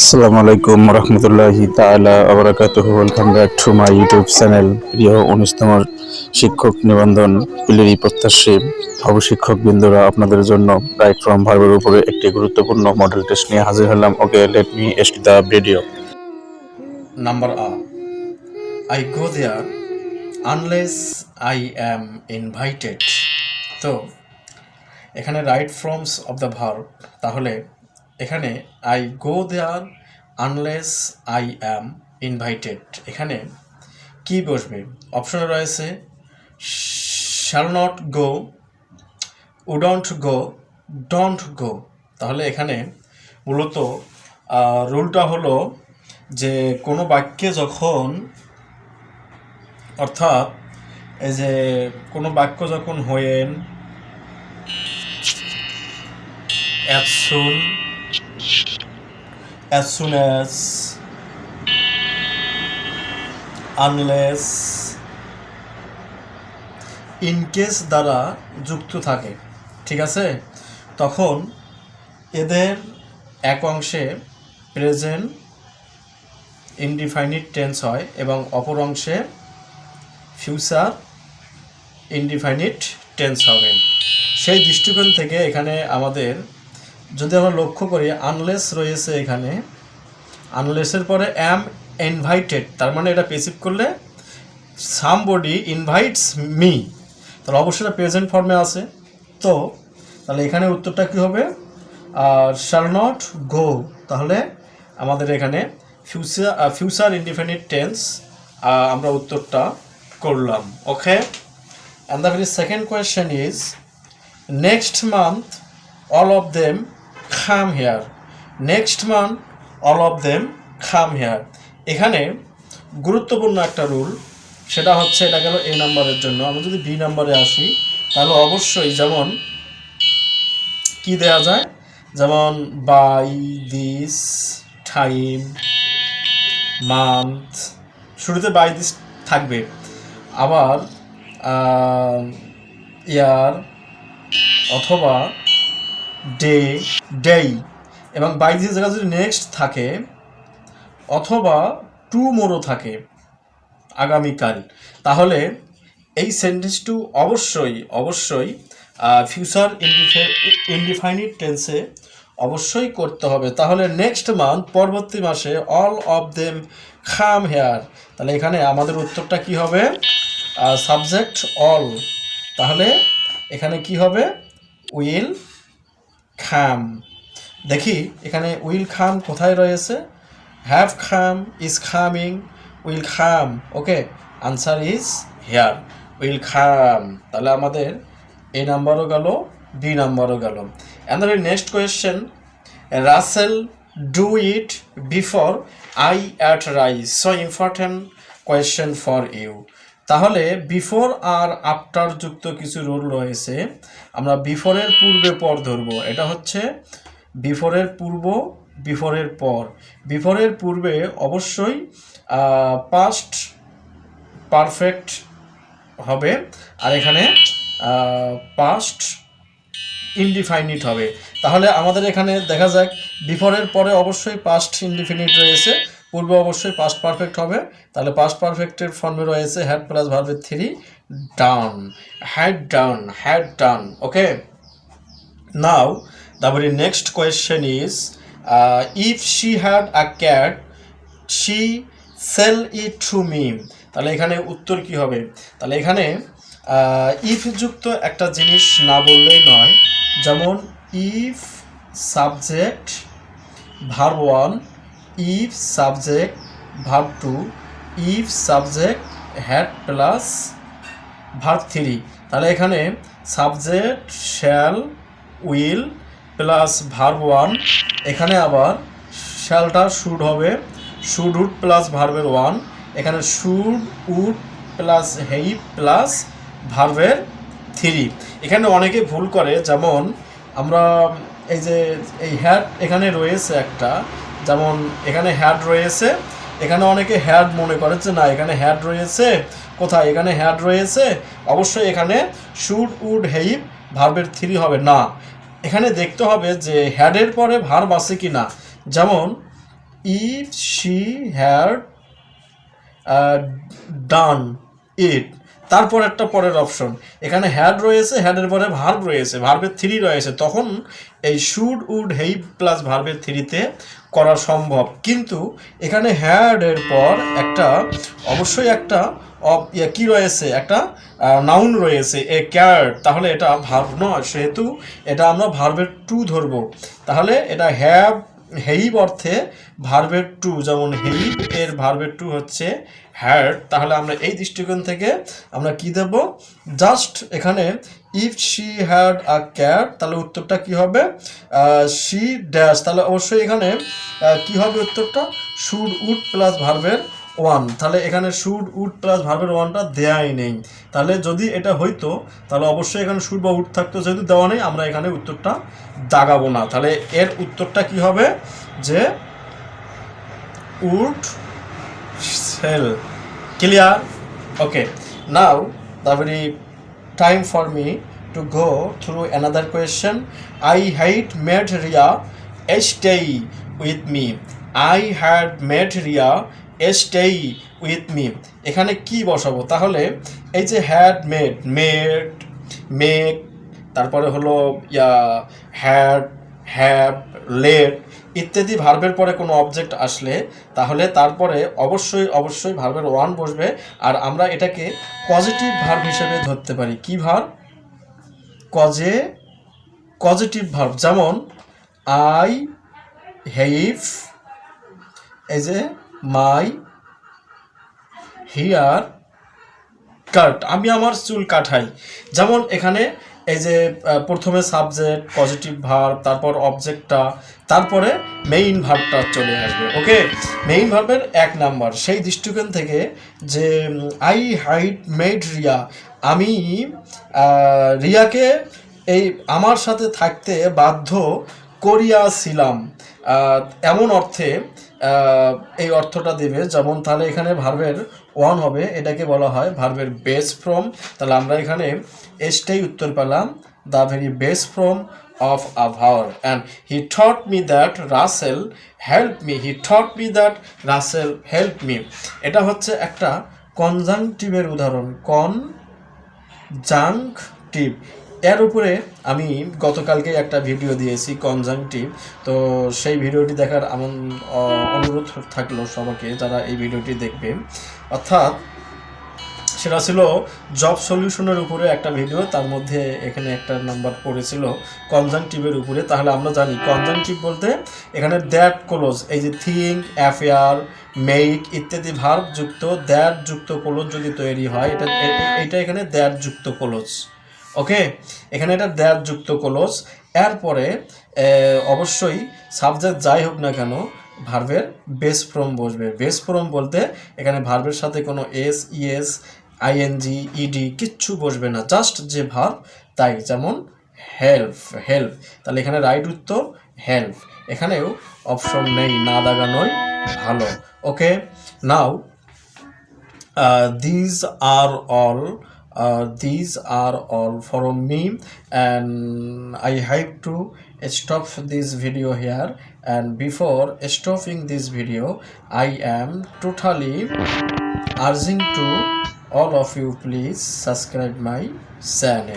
আসসালামু আলাইকুম রহমতুল্লাহি তাআলা আবরাকাতুহু welcome back to my YouTube channel প্রিয় উনিশতম শিক্ষক নিবন্ধন পিলেরি প্রত্যাশী, অবশিক্ষক বিন্দুরা, আপনাদের জন্য রাইট ফ্রম ভার্বের উপরে একটি গুরুত্বপূর্ণ মডেল টেস্ট নিয়ে হাজির হলাম। Okay let me ask the video number R. I go there unless I am invited তো, এখানে right forms of the verb তাহলে এখানে I go there unless I am invited এখানে কি বসবে? অপশনে রয়েছে shall not go wouldn't go don't go তাহলে এখানে মূলত রুলটা হলো যে কোনো বাক্যে যখন, অর্থাৎ এই যে কোনো বাক্য যখন হয়েন soon as soon as unless in case দ্বারা যুক্ত থাকে, ঠিক আছে? তখন এদের এক অংশে প্রেজেন্ট ইনডিফাইনিট টেন্স হয় এবং অপর অংশে ফিউচার ইনডিফাইনিট টেন্স হবে। সেই দৃষ্টিকোণ থেকে এখানে আমাদের যদি আমরা লক্ষ্য করি আনলেস রয়েছে এখানে আনলেসের পরে অ্যাম ইনভাইটেড তার মানে এটা পেসিভ করলে সামবডি ইনভাইটস মি তাহলে অবশ্যই এটা প্রেজেন্ট ফর্মে আছে। তো, তাহলে এখানে উত্তরটা কী হবে? আর শ্যাল নট গো তাহলে আমাদের এখানে ফিউচার ফিউচার ইনডিফিনিট টেন্স আমরা উত্তরটা করলাম। Okay and the very second question is next month all of them come here next month all of them come here এখানে গুরুত্বপূর্ণ একটা রুল সেটা হচ্ছে, এটা গেল এ নাম্বারের জন্য। আমরা যদি বি নাম্বারে আসি, তাহলে অবশ্যই যেমন কি দেয়া যায়? যেমন বাই দিস টাইম মান্থ শুরুতে বাই দিস থাকবে। আবার ইয়ার অথবা ডে, ডেই। এবং বাই দিস জায়গা যদি নেক্সট থাকে, অথবা টু মোরও থাকে, আগামীকাল, তাহলে এই সেন্টেন্সটু অবশ্যই অবশ্যই ফিউচার ইনডিফাইনিট টেন্সে অবশ্যই করতে হবে। তাহলে নেক্সট মান্থ পরবর্তী মাসে all of them come here তাহলে এখানে আমাদের উত্তরটা কি হবে? সাবজেক্ট অল তাহলে এখানে কি হবে? উইল খাম। দেখি, এখানে উইল খাম কোথায় রয়েছে? হ্যাভ খাম, is coming, will come. Okay, answer is here, will come. তাহলে আমাদের এ নাম্বারও গেল, বি নাম্বারও গেল। And next question Russell do it before I at rice so important question for you তাহলে বিফোর আর আফটার যুক্ত কিছু রুল রয়েছে, আমরা বিফোরের পূর্বে পর ধরবো। এটা হচ্ছে বিফোরের পূর্ব বিফোরের পর। বিফোরের পূর্বে অবশ্যই পাস্ট পারফেক্ট হবে, আর এখানে পাস্ট ইনডিফাইনিট হবে। তাহলে আমাদের এখানে দেখা যাক বিফোরের পরে অবশ্যই পাস্ট ইনডিফিনিট রয়েছে। পূর্বে অবশ্যই পাস্ট পারফেক্ট হবে। তাহলে পাস্ট পারফেক্টের ফর্মে রয়েছে হ্যাড প্লাস ভার্বের three down had down had done okay now তারপরে next next is if uh, if she had she sell she sell me তাহলে এখানে উত্তর কি হবে? তাহলে এখানে ইফ যুক্ত একটা জিনিস না বললেই নয়। যেমন if subject verb one if subject verb two if subject had plus verb three তাহলে এখানে subject shall will plus verb one এখানে আবার শ্যালটা শুড হবে। শুড উড প্লাস ভার্বের ওয়ান এখানে should would plus have plus ভার্বের থ্রি এখানে অনেকে ভুল করে। যেমন আমরা এই যে, এই হ্যাড এখানে রয়েছে একটা। যেমন এখানে হ্যাড রয়েছে, এখানে অনেকে হ্যাড মনে করে যে না, এখানে হ্যাড রয়েছে, কোথায়? এখানে হ্যাড রয়েছে, অবশ্যই এখানে শুড উড হেইপ ভার্বের থ্রি হবে না। এখানে দেখতে হবে যে হ্যাডের পরে ভার্ব আছে কি না। যেমন if she had done it তারপর একটা পরের অপশন এখানে হ্যাড রয়েছে হ্যাডের পরে ভার্ব রয়েছে ভার্বের থ্রি রয়েছে। তখন এই শুড উড হেই প্লাস ভার্বের থ্রিতে করা সম্ভব। কিন্তু এখানে হ্যাডের পর একটা, অবশ্যই একটা ইয়ে কি রয়েছে? একটা নাউন রয়েছে এ ক্যার তাহলে এটা ভার্ব নয়, সেহেতু এটা আমরা ভার্বের টু ধরবো। তাহলে এটা হ্যাভ হেইব অর্থে ভার্বের টু যেমন হেইব এর ভার্বের টু হচ্ছে হ্যাড তাহলে আমরা এই দৃষ্টিকোণ থেকে আমরা কি দেব? জাস্ট এখানে if she had a cat তাহলে উত্তরটা কি হবে? শি ড্যাশ তাহলে অবশ্যই এখানে কি হবে উত্তরটা? শুড উড প্লাস ভার্বের ওয়ান। তাহলে এখানে শুড উড প্লাস ভার্বের ওয়ানটা দেয়াই নেই। তাহলে যদি এটা হইতো, তাহলে অবশ্যই এখানে শুড বা উড থাকতো, যেহেতু দেওয়া নেই, আমরা এখানে উত্তরটা দাগাবো না। তাহলে এর উত্তরটা কি হবে? যে would sell clear okay now the very time for me to go through another question. I had met ria with me I had had met stay with me এখানে কি বসাবো? তাহলে এই যে হ্যাড মেড মেড মেক তারপরে হলো, ইয়া had have late ইত্যাদি ভার্বের পরে কোনো অবজেক্ট আসলে, তাহলে তারপরে অবশ্যই অবশ্যই ভার্বের ওয়ান বসবে, আর আমরা এটাকে পজিটিভ ভার্ব হিসেবে ধরতে পারি। কি ভার্ব কজে পজিটিভ ভার্ব যেমন আই হেইভ এই যে মাই, হিয়ার কাট আমি আমার চুল কাটাই। যেমন এখানে এই যে প্রথমে সাবজেক্ট, পজিটিভ ভার্ব, তারপর অবজেক্টটা, তারপরে মেইন ভার্বটা চলে আসবে, ওকে? মেইন ভার্বের এক নাম্বার। সেই দৃষ্টিকোণ থেকে যে আই হাইট মেড রিয়া। আমি রিয়াকে এই, আমার সাথে থাকতে বাধ্য করিয়াছিলাম। এমন অর্থে এই অর্থটা দেবে, যেমন তাহলে এখানে ভার্বের ওয়ান হবে, এটাকে বলা হয় ভার্বের বেস ফ্রম তাহলে আমরা এখানে এসটাই উত্তর পেলাম the very base form of a and he thought me that Russell help me he thought me that Russell help me এটা হচ্ছে একটা কনজাংটিভের উদাহরণ কন জাংটিভ এর উপরে আমি গতকালকে একটা ভিডিও দিয়েছি কনজাংটিভ তো সেই ভিডিওটি দেখার এমন অনুরোধ থাকল সবাইকে যারা এই ভিডিওটি দেখবে। অর্থাৎ সেটা ছিল জব সলিউশনের উপরে একটা ভিডিও, তার মধ্যে এখানে একটা নাম্বার পড়েছিল কনজাংটিভের উপরে। তাহলে আমরা জানি কনজাংটিভ বলতে এখানে দ্যাট ক্লোজ, এই যে থিঙ্ক, অ্যাফেয়ার মেক ইত্যাদি ভার্ব যুক্ত দ্যাট যুক্ত ক্লোজ যদি তৈরি হয়, এটা এটা এখানে দ্যাট যুক্ত ক্লোজ। ওকে এখানে এটা দ্যাট যুক্ত ক্লোজ এরপরে অবশ্যই সাবজেক্ট যাই হোক না কেন ভার্বের বেস ফ্রম বসবে। বেস ফ্রম বলতে এখানে ভার্বের সাথে কোনো এস ইএস আইএনজি ইডি কিচ্ছু বসবে না। জাস্ট যে ভার্ব তাই। যেমন হেল্প হেল্প তাহলে এখানে রাইট উত্তর হেল্প এখানেও অপশন নেই না দাগানোই ভালো। Okay now uh, R all uh, these are all from me and i have to stop this video here and before stopping this video i am totally urging to all of you please subscribe my channel